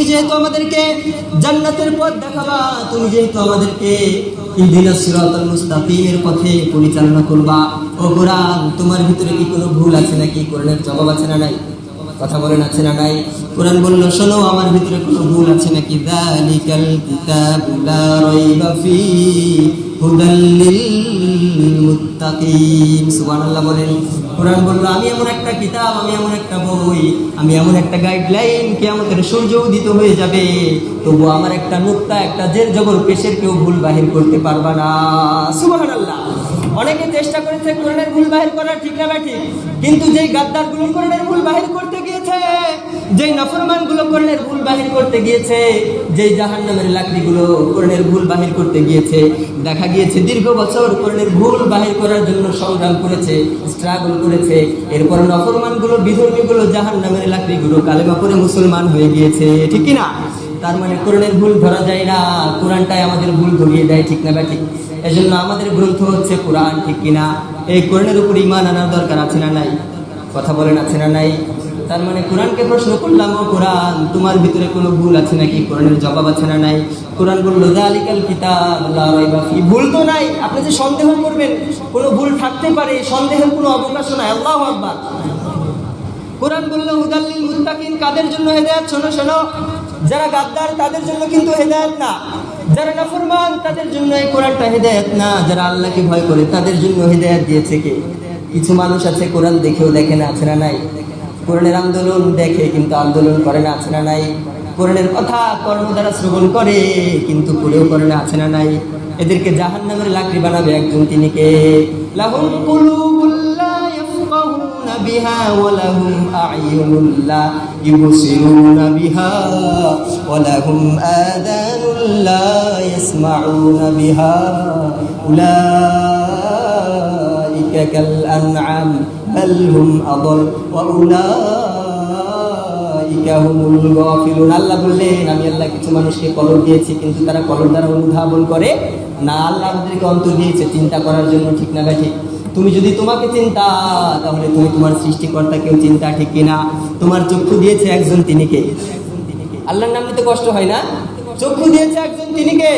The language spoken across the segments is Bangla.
তুমি যেহেতু আমাদেরকে জান্নাতের পথ দেখাবা, তুমি যেহেতু আমাদেরকে পথে পরিচালনা করবা তোমার ভিতরে কি কোনো ভুল আছে নাকি? কোরআনের জবাব আছে না নাই? কথা বলেন, আছে না নাই? কোরআন আমার ভিতরে কোনো ভুল আছে নাকি? এমন একটা কি হয়ে যাবে। আমার একটা একটা পেশের কেউ ভুল বাহির করতে পারবা না। অনেকে চেষ্টা করেছে কোরআনের ভুল বাহির করার, ঠিক না ঠিক? কিন্তু যেই গাদ্দারগুলো কোরআনের ভুল বাহির করতে গিয়েছে যেই নফরমানগুলো কোরআনের ভুল বাহির করতে গিয়েছে, যেই জাহান্নামের লাকড়ি গুলো কোরআনের ভুল বাহির করতে গিয়েছে, দেখা গিয়েছে দীর্ঘ বছর কোরআনের ভুল বাহির করার জন্য সংগ্রাম করেছে স্ট্রাগল করেছে, এরপর নফরমানগুলো বিধর্মী গুলো জাহান্নামের লাকড়ি গুলো কালেমা করে মুসলমান হয়ে গিয়েছে, ঠিক না তার মানে কোরআনের ভুল ধরা যায় না, কোরআনটাই আমাদের ভুল ধরিয়ে দেয়, ঠিক না ঠিক এজন্য আমাদের গ্রন্থ হচ্ছে কোরআন, ঠিক কিনা? এই কোরআনের উপর ইমান আনার দরকার আছে না নাই? কথা বলেন, আছে না নাই? তার মানে কোরআনকে প্রশ্ন করলাম, ও কোরআন, তোমার ভিতরে কোনো ভুল আছে নাকি? কোরআনের জবাব আছে না নাই? কোরআন বলল জালিকাল কিতাব ভুল তো নাই, আপনি যে সন্দেহ করবেন, কোনো ভুল থাকতে পারে, সন্দেহের কোনো অবকাশ নাই, আল্লাহু আকবার। কোরআন বলল হুদাল্লিল মুত্তাকিন, কাদের জন্য হেদায়েত? শোনো শোনো, যারা গাদ্দার, তাদের জন্য কিন্তু হেদায়েত না। যারা নাফরমান, তাদের জন্য এই কোরআনটা হেদায়েত না। যারা আল্লাহকে ভয় করে, তাদের জন্য হেদায়েত দিয়েছে কে? কিছু মানুষ আছে, কোরআন দেখেও দেখে না, আছে না নাই? কোরণের আন্দোলন দেখে কিন্তু আন্দোলন করে না, আছে না নাই? কোরণের কথা কর্ম দ্বারা শ্রবণ করে, কিন্তু করেও করে না, আছে না নাই? এদেরকে জাহান নামের লাকড়ি বানাবে একজন তিনি কে? বিহা বিহা বিহা। উলা أولئك كالأنعام بل هم أضل وأولئك هم الغافلون আল্লাহ বললেন আমি আল্লাহ কিছু মানুষকে কলম দিয়েছি কিন্তু তারা কলম দ্বারা অনুধাবন করে না আল্লাহ আমাদেরকে অন্তর দিয়েছে চিন্তা করার জন্য ঠিক না ঠিক তুমি যদি তোমাকে চিন্তা তাহলে তুমি তোমার সৃষ্টিকর্তাকেও চিন্তা ঠিক কিনা তোমার চক্ষু দিয়েছে একজন তিনি কে আল্লাহর নাম নিতে কষ্ট হয় না চক্ষু দিয়েছে একজন তিনি কে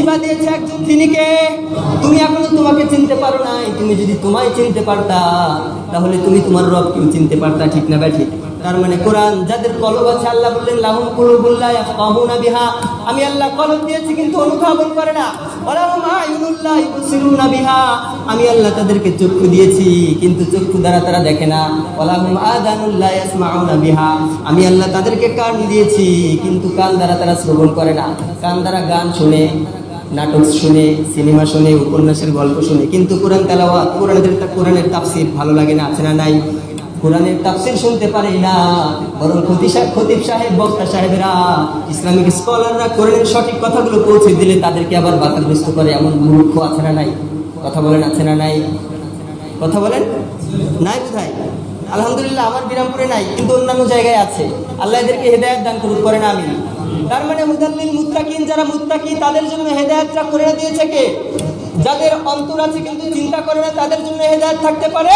দিয়েছে একজন তিনি কে তুমি এখনও তোমাকে চিনতে পারো নাই। তুমি যদি তোমায় চিনতে পারতা, তাহলে তুমি তোমার রবকেও চিনতে পারতা, ঠিক না ব্যাঠিক? তার মানে কোরআন, যাদের কলব আছে, আল্লাহ বললেন, লাহুম বিহা। আমি আল্লাহ কলব দিয়েছি, কিন্তু অনুধাবন করে না। বিহা। আমি আল্লাহ তাদেরকে চক্ষু দিয়েছি, কিন্তু চক্ষু দ্বারা তারা দেখে না। ওয়ালাহুম আদানুল্লাহ ইয়াসমাউনা বিহা। আমি আল্লাহ তাদেরকে কান দিয়েছি, কিন্তু কান দ্বারা তারা শ্রবণ করে না। কান দ্বারা গান শুনে। নাটক শুনে, সিনেমা শুনে, উপন্যাসের গল্প শুনে। কিন্তু কোরআন তেলাওয়াত, কোরআনের কোরআনের তাফসির ভালো লাগে না, আছে না নাই? কোরআনের তাফসির শুনতে পারে না, বরং খতিব সাহেব, বক্তা সাহেবেরা, ইসলামিক স্কলাররা কোরআনের সঠিক কথাগুলো পৌঁছে দিলে তাদেরকে আবার বাধাগ্রস্ত করে, এমন মূর্খ আছে না নাই? কথা বলেন, আছে না নাই? কথা বলেন? নাই কোথায় আলহামদুলিল্লাহ, আমার বিরামপুরে নাই, কিন্তু অন্যান্য জায়গায় আছে। আল্লাহ এদেরকে হেদায়ত দান করুক করে না আমি তার মানে মুদাল্লিল মুত্তাকিন, যারা মুত্তাকি, তাদের জন্য হেদায়তটা করে দিয়েছে কে? যাদের অন্তর আছে কিন্তু চিন্তা করে না, তাদের জন্য হেদায়ত থাকতে পারে?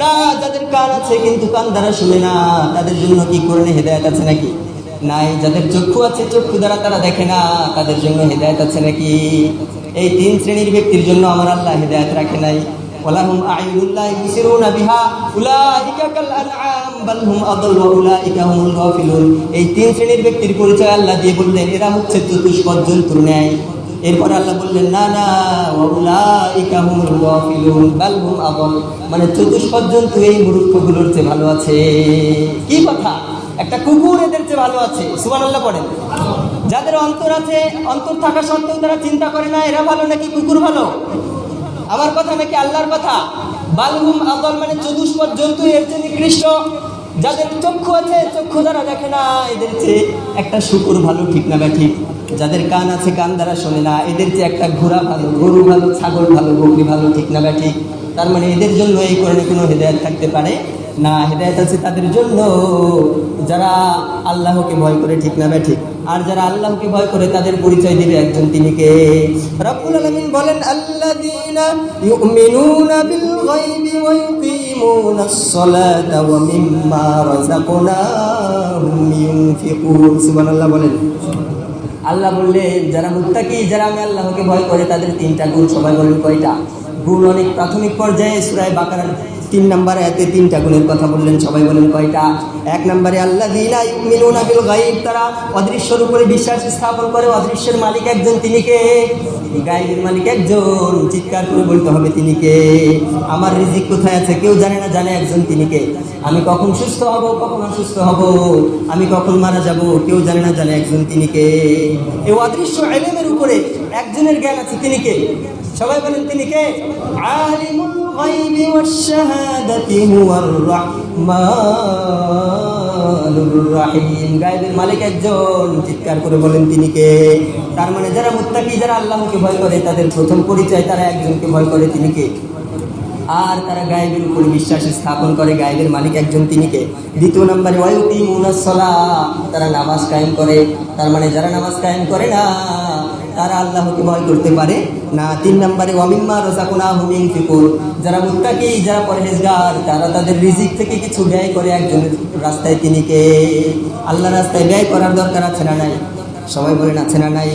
না, যাদের কান আছে কিন্তু কান দ্বারা শুনে না, তাদের জন্য কি করে হেদায়ত আছে নাকি? নাই, যাদের চক্ষু আছে চক্ষু দ্বারা তারা দেখে না, তাদের জন্য হেদায়ত আছে নাকি? এই তিন শ্রেণির ব্যক্তির জন্য আমার আল্লাহ হেদায়ত রাখে নাই। ولهم أعين لا يبصرون بها أولئك كالأنعام بل هم أضل وأولئك هم الغافلون এই তিন শ্রেণীর ব্যক্তির পরিচয় আল্লাহ দিয়ে বললেন এরা হচ্ছে চতুষ্পদ জন্তুর ন্যায় এরপর আল্লাহ বললেন না না ওয়াউলাইকা হুমুল গাফিলুন বাল হুম আদল মানে চতুষ্পদ জন্তু এই মূর্খগুলোর চেয়ে ভালো আছে কি কথা একটা কুকুর এদের চেয়ে ভালো আছে সুবহানাল্লাহ পড়েন যাদের অন্তর আছে অন্তর থাকা সত্ত্বেও তারা চিন্তা করে না এরা ভালো নাকি কুকুর ভালো আমার কথা নাকি আল্লাহর কথা? বালহুম আদল মানে চতুষ্পদ জন্তু, এর চেয়ে নিকৃষ্ট। যাদের চক্ষু আছে, চক্ষু দ্বারা দেখে না, এদের চেয়ে একটা শুকুর ভালো ঠিক না ঠিক যাদের কান আছে, কান দ্বারা শোনে না, এদের চেয়ে একটা ঘোড়া ভালো, গরু ভালো, ছাগল ভালো, বকরি ভালো ঠিক না ঠিক তার মানে এদের জন্য এই কোরআনে কোনো হৃদয় থাকতে পারে? না, হেদায়ত আছে তাদের জন্য। যারা আল্লাহকে ভয় করে, ঠিক না ঠিক আর যারা আল্লাহকে ভয় করে, তাদের পরিচয় দিবে একজন তিনি কে? রব্বুল আলামিন বলেন, আল্লাযীনা ইউমিনুনা বিল গায়বি ওয়া ইউকিমুনাস সালাতা ওয়া মিম্মা রাযাকনাহুম ইউনফিকুন সুবহানাল্লাহ বলেন। আল্লাহ বললেন, যারা মুত্তাকি, যারা আমি আল্লাহকে ভয় করে, তাদের তিনটা গুণ সবাই বলেন কয়টা? গুণ অনেক প্রাথমিক পর্যায়ে সুরায় বাকারার তিন নম্বরে এতে তিনটা গুণের কথা বললেন, সবাই বলেন কয়টা? এক নম্বরে আল্লাহ গায়ব, তারা অদৃশ্যর উপরে বিশ্বাস স্থাপন করে, অদৃশ্যের মালিক একজন, তিনি কে? গায়েবের মালিক একজন, চিৎকার করে বলতে হবে তিনি কে? আমার রিজিক কোথায় আছে? কেউ জানে না, জানে একজন তিনি কে? আমি কখন সুস্থ হব, কখন অসুস্থ হব? আমি কখন মারা যাব? কেউ জানে না, জানে একজন তিনি কে? এই অদৃশ্য এলেমের উপরে একজনের জ্ঞান আছে, তিনি কে? সবাই বলেন, তিনি কে? আলিমুল গায়বি শাহাদাতি হুয়ার রাহমানুর রাহিম। গায়েবের মালিক একজন, চিৎকার করে বলেন, তিনি কে? তার মানে যারা মুত্তাকি, যারা আল্লাহকে ভয় করে, তাদের প্রথম পরিচয় তারা একজনকে ভয় করে, তিনি কে? আর তারা গায়েবের উপর বিশ্বাস স্থাপন করে, গায়েবের মালিক একজন তিনিকে দ্বিতীয় নম্বরে ওয়াইউতি মুনাসলা তারা নামাজ কায়েম করে। তার মানে যারা নামাজ কায়েম করে না তারা আল্লাহকে ভয় করতে পারে। না, তিন নম্বরে অমিম্মা রোজাকুনা হুমিং ফিকুর যারা মুত্তাকি, যারা পরহেজগার, তারা তাদের রিজিক থেকে কিছু ব্যয় করে একজনের রাস্তায় তিনিকে আল্লাহ রাস্তায় ব্যয় করার দরকার আছে না নাই? সবাই বলেন, আছে না নাই?